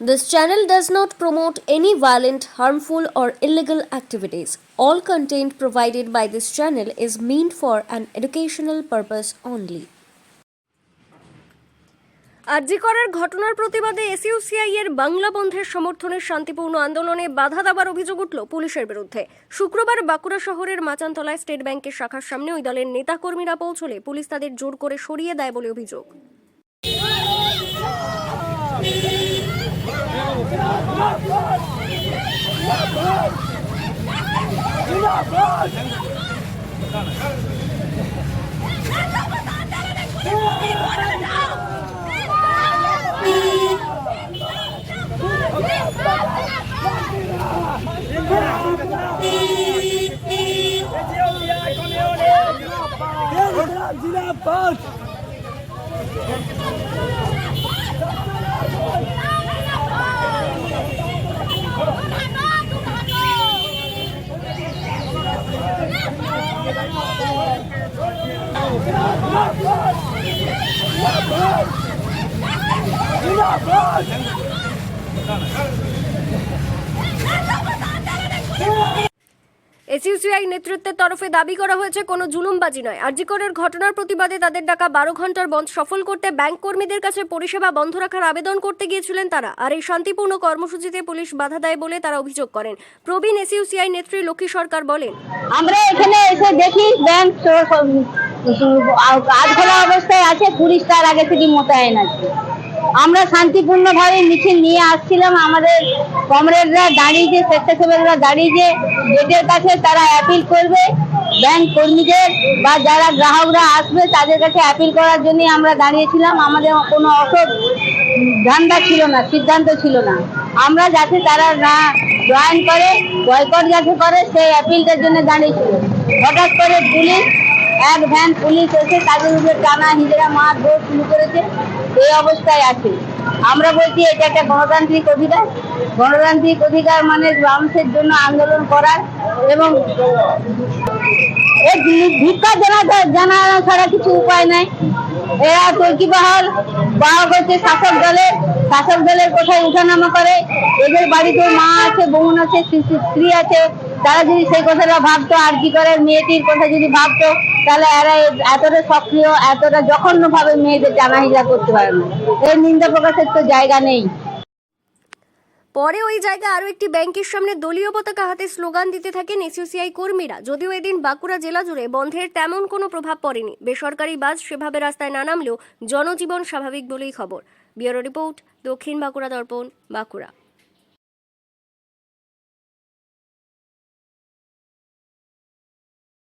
This channel does not promote any violent, harmful, or illegal activities. All content provided by this channel is meant for an educational purpose only. আরজি করার ঘটনার প্রতিবাদে এসইউসিআই এর বাংলা বন্ধের সমর্থনে শান্তিপূর্ণ আন্দোলনে বাধা দেওয়ার অভিযোগ উঠল পুলিশের বিরুদ্ধে শুক্রবার বাঁকুড়া শহরের মাচানতলায় স্টেট ব্যাংকের শাখার সামনে ওই দলের নেতাকর্মীরা পৌঁছলে পুলিশ তাদের জোর করে সরিয়ে দেয় বলে অভিযোগ Zilabad! Zilabad! Zindabad! এসইউসিআই নেতৃত্বের তরফে দাবি করা হয়েছে, কোনো জুলুমবাজি নয়। আরজিকরের ঘটনার প্রতিবাদে তাদের ডাকা বারো ঘণ্টার বন্ধ সফল করতে ব্যাংক কর্মীদের কাছে পরিষেবা বন্ধ রাখার আবেদন করতে গিয়েছিলেন তারা। আর এই শান্তিপূর্ণ কর্মসূচিতে পুলিশ বাধা দেয় বলে তারা অভিযোগ করেন। প্রবীণ এসইউসিআই নেত্রী লক্ষ্মী সরকার বলেন, আমরা এখানে এসে দেখি ব্যাংক স- খোলা অবস্থায় আছে, পুলিশ তার আগে থেকে মোতায়েন আছে। আমরা শান্তিপূর্ণভাবে মিছিল নিয়ে আসছিলাম। আমাদের কমরেডরা দাঁড়িয়েছে স্বেচ্ছাসেবকরা দাঁড়িয়েছে গেটের কাছে তারা অ্যাপিল করবে। ব্যাংক কর্মীদের বা যারা গ্রাহকরা আসবে, তাদের কাছে অ্যাপিল করার জন্য আমরা দাঁড়িয়েছিলাম। আমাদের কোনো অসৎ ধান্দা ছিল না, সিদ্ধান্ত ছিল না। আমরা যাতে তারা না জয়েন করে বয়কট যাতে করে, সেই অ্যাপিলটার জন্য দাঁড়িয়েছিল হঠাৎ করে পুলিশ এক ভ্যান পুলিশ এসে তাদের উপরে টানা হিজড়া মার দৌড় শুরু করেছে। এই অবস্থায় আছে। আমরা বলছি, এটা একটা গণতান্ত্রিক অধিকার। গণতান্ত্রিক অধিকার মানে মানুষের জন্য আন্দোলন করার এবং ভিক্ষা জানা জানা ছাড়া কিছু উপায় নাই। এরা তুর্কি পাহাড় বাহক হচ্ছে শাসক দলের শাসক দলের কোথায় উঠানামা করে। এদের বাড়িতে মা আছে, বোন আছে স্ত্রী আছে। তারা যদি সেই কথাটা ভাবতো, আর কি করে মেয়েটির কথা যদি ভাবতো, তাহলে এরা এতটা সক্রিয়, এতটা জঘন্য ভাবে মেয়েদের জানাহিজা করতে পারে না। এর নিন্দা প্রকাশের তো জায়গা নেই। পরে ওই জায়গায় আরও একটি ব্যাংকের সামনে দলীয় পতাকা হাতে স্লোগান দিতে থাকেন এসইউসিআই কর্মীরা। যদিও এদিন বাঁকুড়া জেলা জুড়ে বন্ধের তেমন কোনো প্রভাব পড়েনি। বেসরকারি বাস সেভাবে রাস্তায় না নামলেও জনজীবন স্বাভাবিক বলেই খবর। ব্যুরো রিপোর্ট দক্ষিণ বাঁকুড়া দর্পণ, বাঁকুড়া।